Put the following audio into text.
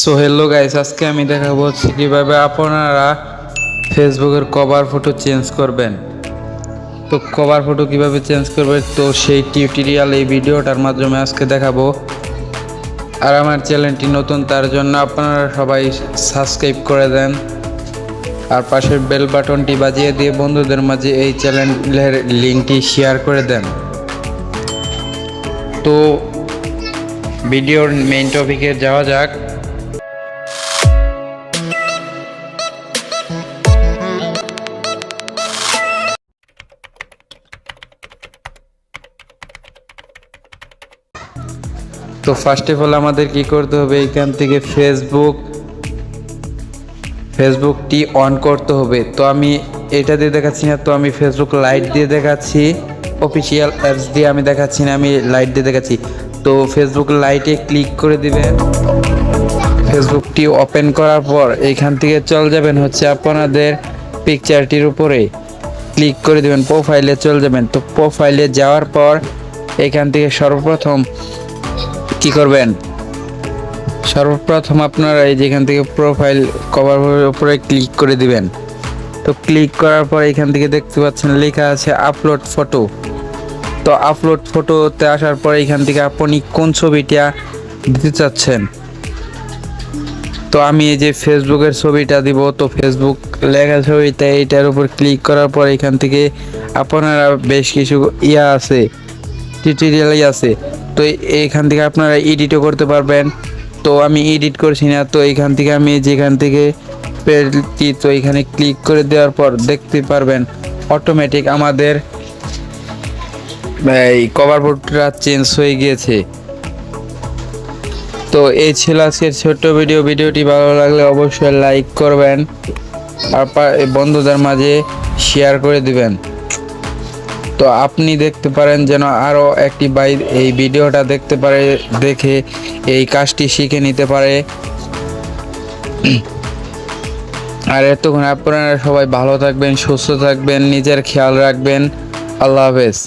So hello guys আজকে আমি দেখাবো হচ্ছে কীভাবে আপনারা ফেসবুকের কভার ফটো চেঞ্জ করবেন। তো কভার ফটো কীভাবে চেঞ্জ করবেন? তো সেই টিউটোরিয়াল এই ভিডিওটার মাধ্যমে আজকে দেখাবো। আর আমার চ্যানেলটি নতুন, তার জন্য আপনারা সবাই সাবস্ক্রাইব করে দেন। আর পাশের বেল বাটনটি বাজিয়ে দিয়ে বন্ধুদের মাঝে এই চ্যানেলের লিঙ্কটি শেয়ার করে দেন। তো ভিডিওর মেইন টপিকে যাওয়া যাক। তো ফার্স্ট অফ অল আমাদের কি করতে হবে? এখান থেকে ফেসবুক ফেসবুকটি অন করতে হবে। তো আমি এটা দিয়ে দেখাচ্ছি না, তো আমি ফেসবুক লাইট দিয়ে দেখাচ্ছি। অফিসিয়াল অ্যাপস দিয়ে আমি দেখাচ্ছি না, আমি লাইট দিয়ে দেখাচ্ছি। তো ফেসবুক লাইটে ক্লিক করে দিবেন। ফেসবুকটি ওপেন করার পর এইখান থেকে চলে যাবেন হচ্ছে আপনাদের পিকচারটির উপরে। ক্লিক করে দেবেন প্রোফাইলে চলে যাবেন। তো প্রোফাইলে যাওয়ার পর এখান থেকে সর্বপ্রথম কি করবেন? সর্বপ্রথম আপনারা এই যেখান থেকে প্রোফাইল কভার উপরে ক্লিক করে দিবেন। তো ক্লিক করার পর এখান থেকে দেখতে পাচ্ছেন লেখা আছে আপলোড ফটো তো আপলোড ফটোতে আসার পর এখান থেকে আপনি কোন ছবিটা দিতে চাচ্ছেন? তো আমি এই যে ফেসবুকের ছবিটা দিব, তো ফেসবুক লেখা ছবিটা এইটার উপর ক্লিক করার পর এখান থেকে আপনারা বেশ কিছু ইয়া আছে টিউটোরিয়ালই আছে। তো এইখান থেকে আপনারা এডিটও করতে পারবেন। তো আমি এডিট করছি না, তো এইখান থেকে আমি যেখান থেকে পেলটি তো এখানে ক্লিক করে দেওয়ার পর দেখতে পারবেন অটোমেটিক আমাদের এই কভার ফটোটা চেঞ্জ হয়ে গিয়েছে। তো এই ছিল আজকের ছোট্ট ভিডিও ভিডিওটি ভালো লাগলে অবশ্যই লাইক করবেন, আর বন্ধুদের মাঝে শেয়ার করে দিবেন। তো আপনি দেখতে পারেন যেন আরও একটি বাই এই ভিডিওটা দেখতে পারে, দেখে এই কাজটি শিখে নিতে পারে। আর এতক্ষণ আপনারা সবাই ভালো থাকবেন, সুস্থ থাকবেন, নিজের খেয়াল রাখবেন। আল্লাহ হাফেজ।